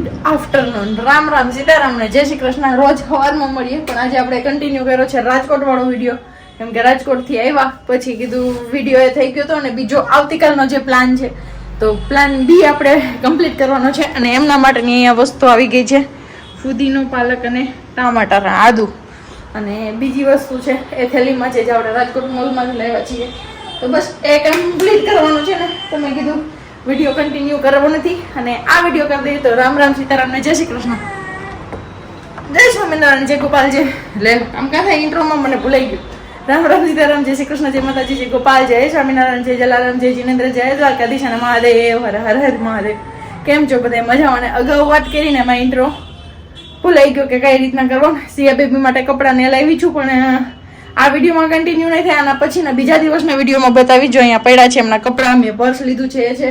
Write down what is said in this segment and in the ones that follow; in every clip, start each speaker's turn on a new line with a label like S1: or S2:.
S1: Good afternoon. Ram Ram, સીતારામને જય શ્રી કૃષ્ણ. રોજ સવારમાં મળીએ, પણ આજે આપણે કન્ટિન્યુ કર્યો છે રાજકોટ વાળો વીડિયો કેમ કે રાજકોટથી આવ્યા, પછી કીધું વીડિયો એ થઈ ગયો હતો અને બીજો આવતીકાલનો જે પ્લાન છે, તો પ્લાન બી આપણે કમ્પ્લીટ કરવાનો છે અને એમના માટેની અહીંયા વસ્તુ આવી ગઈ છે, ફુદીનો પાલક અને ટામાટર, આદુ. અને બીજી વસ્તુ છે, એ થેલીમાં છે જે આપણે રાજકોટ મોલમાંથી લેવા છીએ. તો બસ, એ કમ્પ્લીટ કરવાનું છે ને. તમે કીધું વીડિયો કન્ટિન્યુ કરવો નથી અને આ વીડિયો કરી દઈએ તો રામ રામ સીતારામને જય શ્રી કૃષ્ણ. જય સ્વામિનારાયણ, જય ગોપાલ જય લે, આમ કાં થાય ઇન્ટ્રોમાં મને ભૂલાઈ ગયું. રામ રામ સીતારામ, જય શ્રી કૃષ્ણ, જય માતાજી, જય ગોપાલ, જય સ્વામિનારાયણ, જય જલારામ, જય જીનેન્દ્ર, જય દ્વારકાધીશ અને મહાદેવ. હર હર હર મહાદેવ. કેમ છો બધા મજામાં? અને અગાઉ વાત કરીને એમાં ઇન્ટ્રો ભૂલાઈ ગયો કે કઈ રીતના કરવો? સિયા બેબી માટે કપડાં ને લાવી છું, પણ આ વિડીયોમાં કન્ટિન્યુ નહીં થાય. આના પછીના બીજા દિવસના વિડીયોમાં બતાવી જો અહીંયા પડ્યા છે એમના કપડાં. મેં પર્સ લીધું છે, એ છે.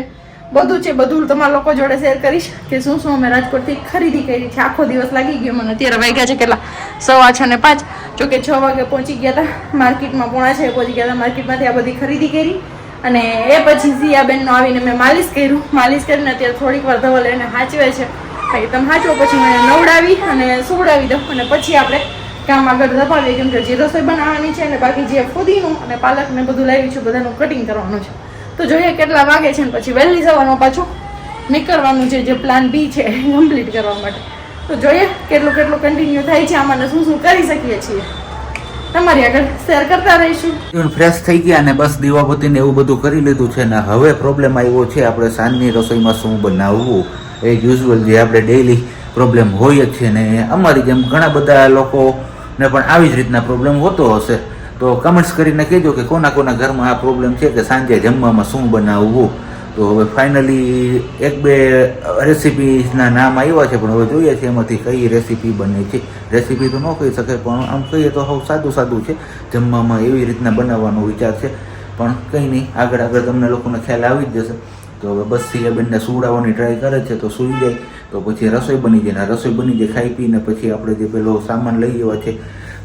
S1: બધું છે, બધું તમારા લોકો જોડે શેર કરીશ કે શું શું અમે રાજકોટથી ખરીદી કરી છે. આખો દિવસ લાગી ગયો મને. અત્યારે વાગ્યા છે કેટલા? સવા છ ને પાંચ. જોકે છ વાગે પહોંચી ગયા હતા. માર્કેટમાં પોણા છે પહોંચી ગયા હતા. માર્કેટમાંથી આ બધી ખરીદી કરી. અને એ પછી સિયાબેનનો આવીને મેં માલિશ કર્યું. માલિશ કરીને અત્યારે થોડીક વાર ધવલ એને હાચવે છે. ભાઈ, તમે હાચવો, પછી મેં નવડાવી અને સુવડાવી દઉં. અને પછી આપણે કામ આગળ ધપાવીએ. કેમ કે જે રસોઈ બનાવવાની છે અને બાકી જે ફુદીનું અને પાલક ને બધું લાવી છું, બધાનું કટિંગ કરવાનું છે. તો જોઈએ કેટલા વાગે છે ને પછી વહેલી સવારમાં પાછું નીકળવાનું છે, જે પ્લાન બી છે કમ્પ્લીટ કરવા માટે. તો જોઈએ કેટલું કેટલું કન્ટિન્યુ થાય છે, આમાં શું શું કરી શકીએ છીએ. તમારી આગળ શેર કરતા રહીશું.
S2: ફ્રેશ થઈ ગયા અને બસ દીવાબત્તી એવું બધું કરી લીધું છે ને હવે પ્રોબ્લેમ આવ્યો છે, આપણે સાંજની રસોઈમાં શું બનાવવું? એ યુઝ્યુઅલ જે આપણે ડેઈલી પ્રોબ્લેમ હોય જ છે ને, અમારી જેમ ઘણા બધા લોકોને પણ આવી જ રીતના પ્રોબ્લેમ હોતો હશે. તો કમેન્ટ્સ કરીને કહેજો કે કોના કોના ઘરમાં આ પ્રોબ્લેમ છે કે સાંજે જમવામાં શું બનાવવું? તો હવે ફાઇનલી એક બે રેસીપીના નામ આવ્યા છે, પણ હવે જોઈએ છે એમાંથી કઈ રેસીપી બને છે. રેસીપી તો ન કહી શકે, પણ આમ કહીએ તો હવે સાદું સાદું છે. જમવામાં એવી રીતના બનાવવાનો વિચાર છે. પણ કંઈ નહીં, આગળ આગળ તમને લોકોને ખ્યાલ આવી જ જશે. તો હવે બસ સિયાબેનને સુવડાવવાની ટ્રાય કરે છે, તો સૂઈ જાય. તો પછી રસોઈ બની જાય. ને રસોઈ બની જાય ખાઈ પીને પછી આપણે જે પેલો સામાન લઈ આવ્યા છે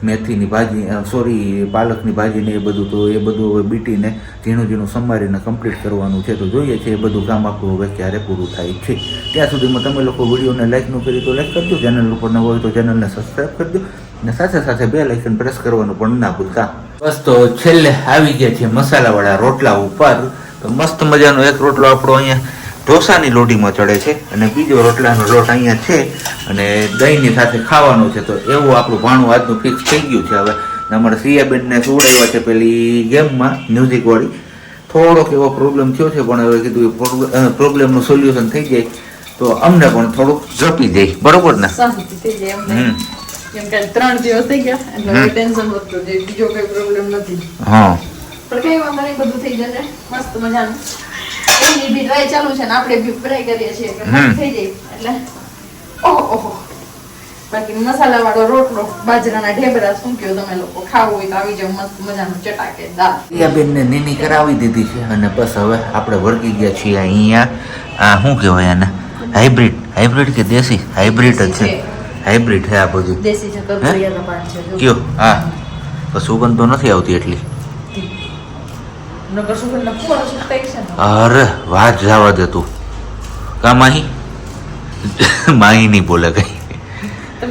S2: મેથીની ભાજી સોરી પાલકની ભાજીને એ બધું, તો એ બધું હવે બીટીને ઝીણું ઝીણું સમારીને કમ્પ્લીટ કરવાનું છે. તો જોઈએ છે એ બધું કામ આપણું હવે ક્યારે પૂરું થાય છે. ત્યાં સુધીમાં તમે લોકો વિડીયોને લાઇકનું કરી તો લાઇક કરજો ચેનલ ઉપર ન હોય તો ચેનલને સબસ્ક્રાઈબ કરજો અને સાથે સાથે બે લાઇકન પ્રેસ કરવાનું પણ ના ભૂલતા. બસ તો છેલ્લે આવી ગયા છે મસાલાવાળા રોટલા ઉપર. તો મસ્ત મજાનો એક રોટલો આપણો અહીંયા ઢોસાની લોઢીમાં ચડે છે અને બીજો રોટલાનો લોટ અહીંયા છે અને દહીંની સાથે ખાવાનું છે. તો એવું આપણું ભાણું આજનું ફિક્સ થઈ ગયું છે. હવે અમારે સિયાબેનને સુવડાવ્યા છે પેલી ગેમમાં મ્યુઝિકવાળી થોડોક એવો પ્રોબ્લેમ થયો છે પણ હવે કીધું પ્રોબ્લેમનું સોલ્યુશન થઈ જાય. તો અમને પણ થોડુંક ઝડપી જાય બરોબર ને?
S1: શાંતિ થઈ જાય એમને
S2: હમ.
S1: કેમ કે ત્રણ દિવસ થઈ ગયા ટેન્શન બીજો કઈ પ્રોબ્લેમ નથી.
S2: હા.
S1: પણ કઈ વાંધો નહીં બધું થઈ જશે. મસ્ત મજાનું. એની બી ટ્રાય ચાલુ છે ને આપણે બી ટ્રાય કરીએ છીએ થઈ જાય એટલે ઓહો બાકી મસાલા વાળો રોટલો બાજરાના ઢેબરા શું કયો તમે લોકો? ખાવું હોય તો આવી જાવ મસ્ત મજાનું ચટાકેદાર
S2: બેનને નીની કરાવી દીધી છે અને બસ હવે આપણે વળગી ગયા છીએ અહીંયા. આ શું કહેવાય આને? હાઇબ્રિડ હાઇબ્રિડ કે દેશી? હાઇબ્રિડ જ છે. હાઇબ્રિડ છે. આ બધું.
S1: દેશી છે.
S2: કયો? હા. સુગંધ તો નથી આવતી એટલી. અરે વાત જવા દે તું. કા માહી? માહી નહીં બોલે કઈ.
S3: એમ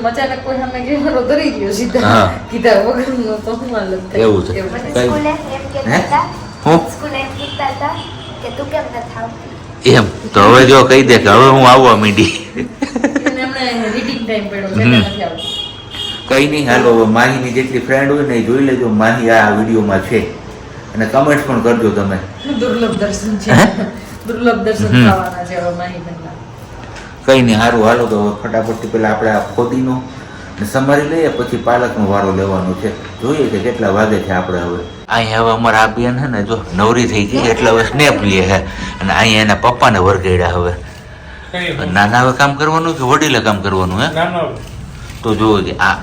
S3: તું કેમ નથી આવતી
S2: એમ. તો હવે જો કહી દે કે હવે હું આવવા માંડી. કઈ નહીં હાલો માહીની જેટલી ફ્રેન્ડ હોય ને જોઈ લેજો. માહી આ વિડીયોમાં છે. અને કમેન્ટ પણ કરજો તમે.
S1: દુર્લભ દર્શન છે. દુર્લભ દર્શન થવાના છે હવે
S2: કઈ નહીં સારું હાલો તો ફટાફટ ફટાફટથી પેલા આપણે આ ખોદીનો ને સમારી લઈએ પછી પાલકનો વારો લેવાનો છે. જોઈએ કે કેટલા વાગે છે આપણે હવે. અહીંયા હવે અમારા આ બેન છે ને જો નવરી થઈ ગઈ એટલે હવે સ્નેપ લે છે અને અહીંયા એના પપ્પાને વરગેડ્યા હવે. નાના હવે કામ કરવાનું કે વડીલે કામ કરવાનું હે? તો જોવો કે આ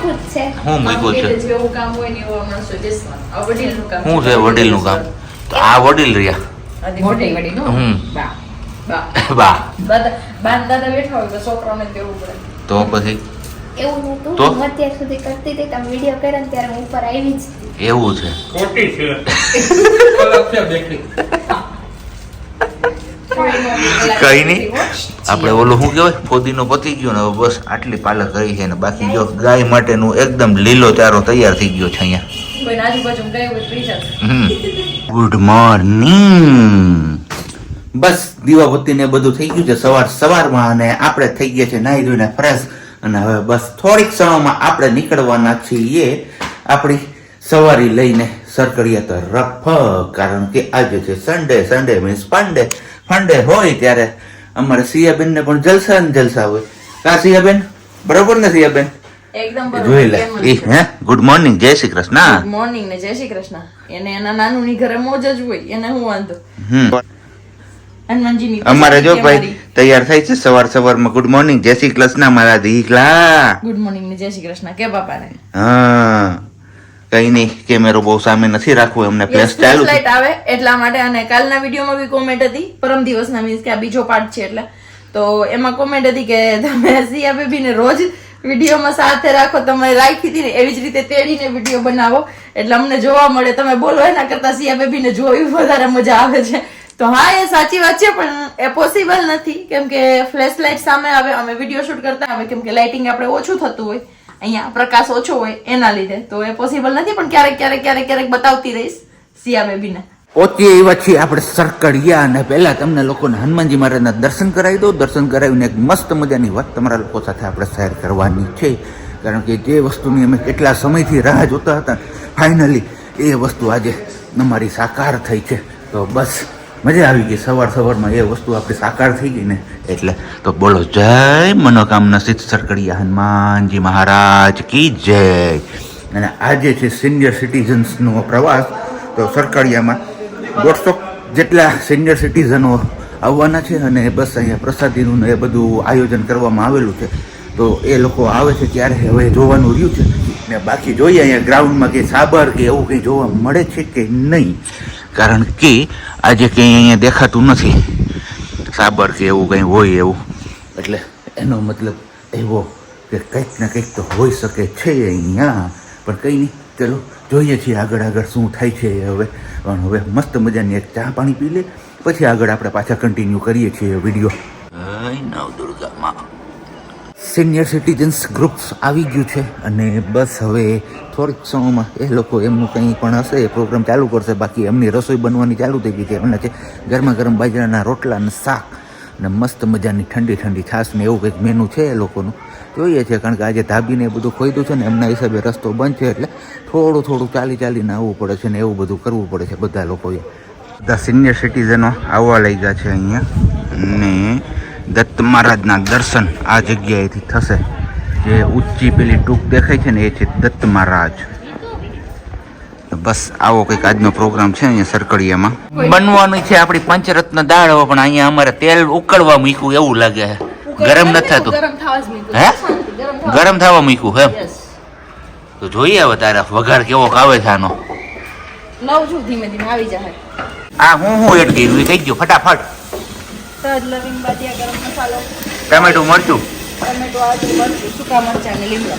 S3: જ છે.
S2: મૂક્યું છે.
S1: જેવું કામ હોય ને એવું હમણાં suggestion. આ વડીલનું કામ
S2: શું છે વડીલનું કામ. તો આ વડીલ રહ્યા.
S1: મોટી વડીલ,
S2: હમ.
S1: બા. બા.
S2: બા.
S1: દાદા ને બેઠા હોય તો પડે.
S2: પછી?
S3: એવું
S2: તો?
S3: અત્યાર સુધી કરતી હતી તમે વીડિયો કર્યો ત્યારે હું ઉપર આવી જ
S2: એવું છે.
S4: ખોટી છે. કલાક છે બેકરી
S1: કોઈ
S2: નહીં. આપણે ઓલું શું કહેવાય? ફોદીનો પતી ગયો ને બસ આટલી પાલક રહી છે ને બાકી જો ગાય માટેનું એકદમ લીલો ચારો તૈયાર થઈ ગયો છે અહીંયા.
S1: તો
S2: ગુડ મોર્નિંગ બસ દીવાબત્તી ને બધું થઈ ગયું છે સવાર સવારમાં અને આપણે થઈ ગયા છે નાહી ધોઈને ફ્રેશ અને હવે બસ થોડીક ક્ષણોમાં આપણે નીકળવાના છીએ આપણી સવારી લઈને સરકડિયા તરફ. કારણ કે આજે છે Sunday Sunday means funday funday હોય ત્યારે અમારે સિયાબેન ને પણ જલસા ને જલસા હોય. કા સિયાબેન? બરોબર ને સિયાબેન? જોઈ લે.
S1: બરોબર
S2: હે? ગુડ મોર્નિંગ જય શ્રી કૃષ્ણ.
S1: ગુડ મોર્નિંગ ને જય શ્રી કૃષ્ણ. એને એના નાનું ની ઘરે મોજ જ હોય એને હું વાંધો?
S2: હમ.
S1: હનુમાનજીની
S2: અમારે જો ભાઈ તૈયાર થાય છે સવાર સવારમાં. ગુડ મોર્નિંગ જય શ્રી કૃષ્ણ મારા દીકલા.
S1: ગુડ મોર્નિંગ ને જય શ્રી કૃષ્ણ કે બાપાને?
S2: હા. કઈ નહીં કેમેરો બહુ સામે નથી રાખવું એમને પ્લસ ચાલુ.
S1: આવે એટલા માટે અને કાલના વિડીયોમાં બી કોમેન્ટ હતી પરમ દિવસના મીન્સ કે આ બીજો પાર્ટ છે એટલે. તો એમાં કોમેન્ટ હતી કે તમે સિયા બેબીને રોજ વિડીયોમાં સાથે રાખો તમે રાખી હતી ને એવી જ રીતે તેડીને વીડિયો બનાવો. એટલે અમને જોવા મળે તમે બોલો એના કરતા સિયા બેબીને જોવી વધારે મજા આવે છે. તો હા એ સાચી વાત છે પણ એ પોસિબલ નથી. કેમ કે ફ્લેશ લાઇટ સામે આવે અમે વીડિયો શૂટ કરતા આવે કેમ કે લાઇટિંગ આપણે ઓછું થતું હોય. અહીંયા પ્રકાશ ઓછો હોય, એના લીધે. તો એ પોસિબલ નથી, પણ ક્યારેક ક્યારેક ક્યારેક ક્યારેક બતાવતી રહીશ સિયા બેબીને.
S2: પહોંચીએ એવા છીએ આપણે સરકડિયા અને પહેલાં તમને લોકોને હનુમાનજી મહારાજના દર્શન કરાવી દો દર્શન કરાવીને એક મસ્ત મજાની વાત તમારા લોકો સાથે આપણે શેર કરવાની છે. કારણ કે જે વસ્તુની અમે કેટલા સમયથી રાહ જોતા હતા ફાઇનલી એ વસ્તુ આજે અમારી સાકાર થઈ છે. તો બસ મજા આવી ગઈ. સવાર સવારમાં એ વસ્તુ આપણી સાકાર થઈ ગઈ ને, એટલે તો બોલો જય મનોકામના સિદ્ધ સરકડિયા હનુમાનજી મહારાજ કી જય. અને આજે છે સિનિયર સિટીઝન્સનો પ્રવાસ, તો સરકારિયામાં દોઢસો જેટલા સિનિયર સિટીઝનો આવવાના છે અને બસ અહીંયા પ્રસાદીનું એ બધું આયોજન કરવામાં આવેલું છે. તો એ લોકો આવે છે ત્યારે હવે જોવાનું રહ્યું છે. ને બાકી જોઈએ અહીંયા ગ્રાઉન્ડમાં કે સાબર કે એવું કંઈ જોવા મળે છે કે નહીં. કારણ કે આજે કંઈ અહીંયા દેખાતું નથી. સાબર કે એવું કંઈ હોય એવું. એટલે એનો મતલબ એવો કે કંઈક ને કંઈક તો હોઈ શકે છે અહીંયા. પણ કંઈ નહીં. ચલો, જોઈએ છીએ આગળ આગળ શું થાય છે હવે. પણ હવે મસ્ત મજાની એક ચા પાણી પી લે. પછી આગળ આપણે પાછા કન્ટિન્યુ કરીએ છીએ વીડિયો. નવદુર્ગામાં. સિનિયર સિટીઝન્સ ગ્રુપ્સ આવી ગયું છે અને બસ હવે થોડીક સમયમાં એ લોકો એમનું કંઈ પણ હશે, એ પ્રોગ્રામ ચાલુ કરશે, બાકી એમની રસોઈ બનવાની ચાલુ થઈ ગઈ છે. એમને છે, ગરમા ગરમ બાજરાના રોટલા અને શાક અને મસ્ત મજાની ઠંડી ઠંડી છાશ ને એવું કંઈક મેનુ છે એ લોકોનું. જોઈએ છે, કારણ કે આજે ધાબીને એ બધું ખોઈદું છે ને એમના હિસાબે રસ્તો બંધ છે એટલે થોડું થોડું ચાલી ચાલીને આવવું પડે છે ને એવું બધું કરવું પડે છે બધા લોકોએ. બધા સિનિયર સિટીઝનો આવવા લાગ્યા છે અહીંયા ને દત્ત મહારાજના દર્શન આ જગ્યાએથી થશે. જે ઊંચી પેલી ટૂંક દેખાય છે ને એ છે દત્ત મહારાજ બસ આવો કંઈક આજનો પ્રોગ્રામ છે અહીંયા સરકડીયામાં. બનવાનું છે આપણી પંચરત્ન દાળ હવે પણ અહીંયા અમારે તેલ ઉકળવા મૂક્યું એવું લાગે છે. ગરમ ન થતું. હે?
S1: ગરમ થવા.
S2: મૂક્યું હે તો જોઈએ હવે તારે વઘાર કેવો કાવે છે આનો.
S1: લઉં છું ધીમે ધીમે આવી જાય
S2: આ હું હું એડ કર્યું એ કહી ગયો ફટાફટ.
S1: તજ લવિંગ બાદિયા ગરમ મસાલો.
S2: ટમેટું મરચું?
S1: ટમેટું આદુ મરચું સૂકા મરચાં ને લીમડો.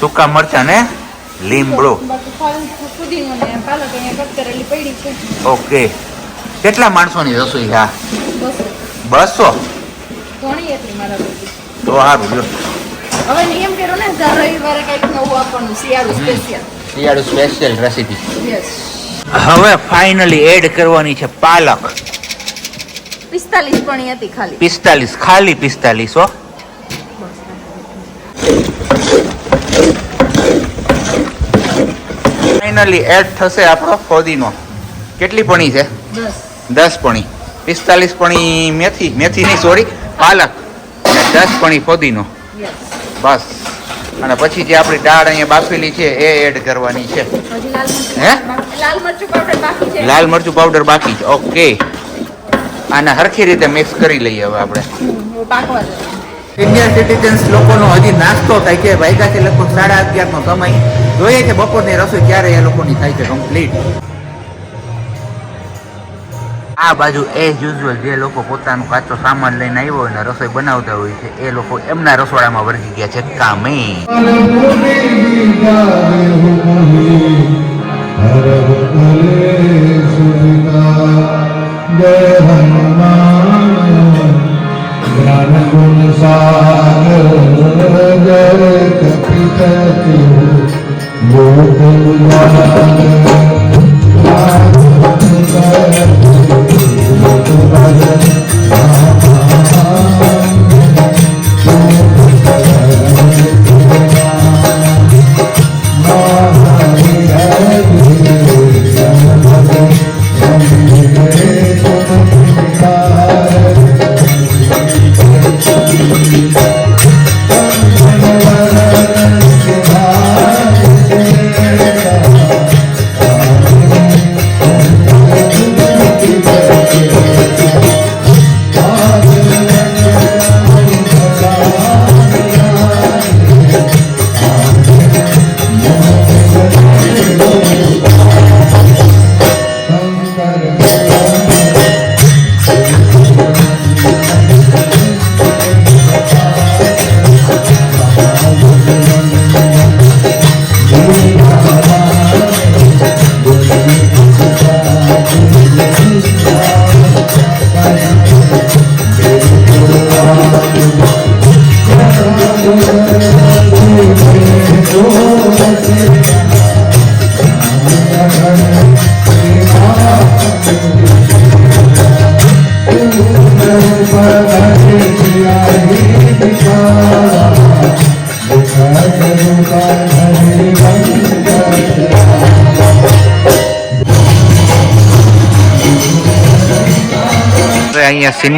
S2: સૂકા મરચા ને લીમડો?
S1: ફુદીનો ને પાલક અહીંયા કટ કરેલી પડી છે.
S2: ઓકે. કેટલા માણસોની રસોઈ હા
S1: બસો. ઘણી એટલી મારા
S2: તો સારું જો
S1: હવે નિયમ કર્યો ને દર રવિવારે કંઈક નવું આપવાનું શિયાળું સ્પેશિયલ
S2: શિયાળું સ્પેશિયલ રેસીપી
S1: યસ
S2: હવે ફાઇનલી એડ કરવાની છે પાલક.
S1: પિસ્તાલીસ પણી હતી ખાલી.
S2: પિસ્તાલીસ ખાલી પિસ્તાલીસ હો. ફાઇનલી એડ થશે આપણો ફોદીનો. કેટલી પણી છે?
S1: દસ.
S2: પણી. પિસ્તાલીસ પણી મેથી મેથી નહીં સોરી પાલક. અને દસ પણી ફોદીનો. બસ. અને પછી જે આપણી દાળ અહીંયા બાફેલી છે એ એડ કરવાની છે. હે?
S1: લાલ મરચું પાવડર બાકી છે.
S2: લાલ મરચું પાવડર બાકી છે. ઓકે આને હરખી રીતે મિક્સ કરી લઈએ હવે આપણે.
S1: પાકવા દે
S2: સિનિયર સિટીઝન્સ લોકોનો હજી નાસ્તો થાય છે છે લગભગ સાડા અગિયારનો સમય. જોઈએ છે બપોરની રસોઈ ક્યારે એ લોકોની થાય છે કમ્પ્લીટ આ બાજુ એઝ યુઝ્યુઅલ જે લોકો પોતાનો કાચો સામાન લઈને આવ્યો હોય ને રસોઈ બનાવતા હોય છે એ લોકો એમના રસોડામાં વર્ગી ગયા છે કામે.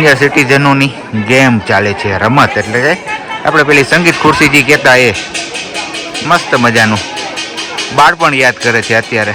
S2: સિનિયર સિટીઝનોની ગેમ ચાલે છે, રમત એટલે કે આપણે પેલી સંગીત ખુરશી કહેતા એ મસ્ત મજાનું બાળપણ યાદ કરે છે અત્યારે.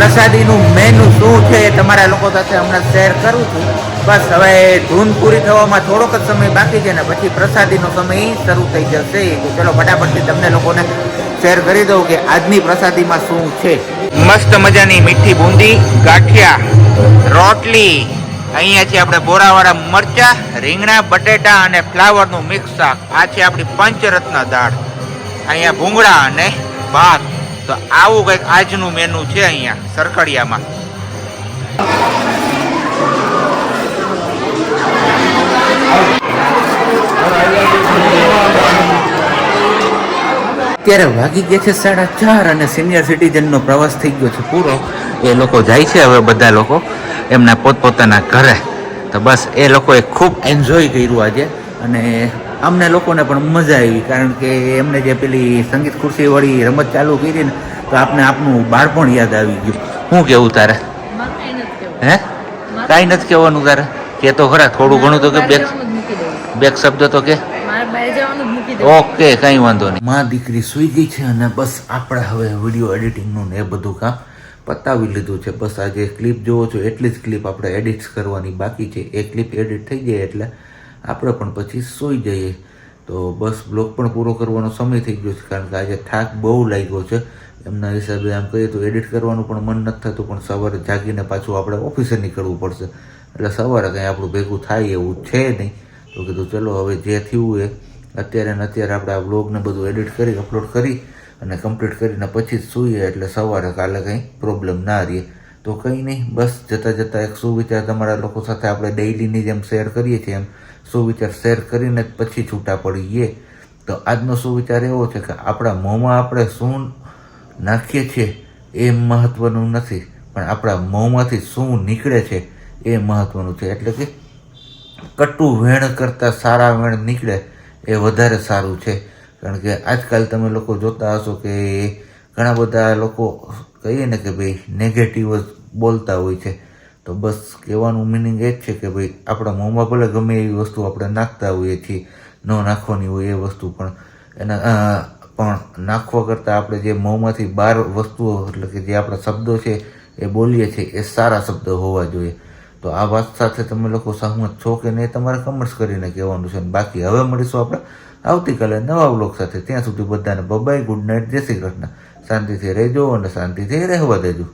S2: પ્રસાદીનું મેનુ શું છે એ તમારા લોકો સાથે હમણાં શેર કરું છું. બસ હવે ધૂન પૂરી થવામાં થોડોક જ સમય બાકી છે ને પછી પ્રસાદીનો સમય શરૂ થઈ જશે. ચલો ફટાફટથી તમને લોકોને શેર કરી દઉં કે આજની પ્રસાદીમાં શું છે. મસ્ત મજાની મીઠી બુંદી, ગાંઠિયા, રોટલી. અહીંયા છે આપણે બોરાવાળા મરચા, રીંગણા, બટેટા અને ફ્લાવરનું મિક્સ શાક. આ છે આપણી પંચરત્ન દાળ. અહીંયા ભૂંગળા અને ભાત. તો આવું કંઈક આજનું મેનુ છે અહીંયા, સરખડિયામાં. અત્યારે વાગી ગયા છે સાડા ચાર અને સિનિયર સિટીઝનનો પ્રવાસ થઈ ગયો છે પૂરો. એ લોકો જાય છે હવે બધા લોકો એમના પોતપોતાના ઘરે. તો બસ એ લોકોએ ખૂબ એન્જોય કર્યું આજે. અને અમને લોકોને પણ મજા આવી કારણ કે એમને જે પેલી સંગીત ખુરશી વાળી રમત ચાલુ કરી ને તો આપને આપનું બાળપણ યાદ આવી ગયું. શું કેવું તારે? હે? કાંઈ નથી કહેવાનું તારે? કે તો ખરા થોડું ઘણું તો કે બેક બેક શબ્દ તો કે? ઓકે કઈ વાંધો નહીં. માં દીકરી સુઈ ગઈ છે અને બસ આપણે હવે વીડિયો એડિટિંગનું ને એ બધું કામ પતાવી લીધું છે. બસ આજે ક્લિપ જોવો છો એટલી જ ક્લિપ આપણે એડિટ કરવાની બાકી છે. એ ક્લિપ એડિટ થઈ જાય એટલે આપણે પણ પછી સૂઈ જઈએ. તો બસ બ્લોગ પણ પૂરો કરવાનો સમય થઈ ગયો છે, કારણ કે આજે થાક બહુ લાગ્યો છે. એમના હિસાબે આમ કહીએ તો એડિટ કરવાનું પણ મન નથી થતું, પણ સવારે જાગીને પાછું આપણે ઓફિસે નીકળવું પડશે. એટલે સવારે કંઈ આપણું ભેગું થાય એવું છે નહીં. તો કીધું ચલો હવે જે થયું એ, અત્યારે ને અત્યારે આપણે આ વ્લોગને બધું એડિટ કરી અપલોડ કરી અને કમ્પ્લીટ કરીને પછી જ સૂઈએ, એટલે સવારે કાલે કંઈ પ્રોબ્લેમ ના રહીએ. તો કંઈ નહીં, બસ જતાં જતાં એક સુવિચાર તમારા લોકો સાથે આપણે ડેઇલીની જેમ શેર કરીએ છીએ એમ. સુવિચાર શેર કરીને પછી છૂટા પડીએ. તો આજનો સુવિચાર એવો છે કે આપણા મોંમાં આપણે શું નાખીએ છીએ એ મહત્વનું નથી, પણ આપણા મોંમાંથી શું નીકળે છે એ મહત્વનું છે. એટલે કે કટુ વેણ કરતાં સારા વેણ નીકળે એ વધારે સારું છે. કારણ કે આજકાલ તમે લોકો જોતા હશો કે ઘણા બધા લોકો કહીએ ને કે ભાઈ નેગેટિવ જ બોલતા હોય છે. તો બસ કહેવાનું મિનિંગ એ જ છે કે ભાઈ આપણા મોંમાં ભલે ગમે એવી વસ્તુ આપણે નાખતા હોઈએ છીએ, ન નાખવાની હોય એ વસ્તુ, પણ એના પણ નાખવા કરતાં આપણે જે મોંમાંથી બહાર વસ્તુઓ, એટલે કે જે આપણા શબ્દો છે એ બોલીએ છીએ, એ સારા શબ્દો હોવા જોઈએ. તો આ વાત સાથે તમે લોકો સહમત છો કે નહીં તમારે કમેન્ટ્સ કરીને કહેવાનું છે. બાકી હવે મળીશું આપણે આવતીકાલે નવા વ્લોગ સાથે. ત્યાં સુધી બધાને બબાઈ ગુડ નાઇટ જય શ્રી કૃષ્ણ. શાંતિથી રહેજો અને શાંતિથી રહેવા દેજો.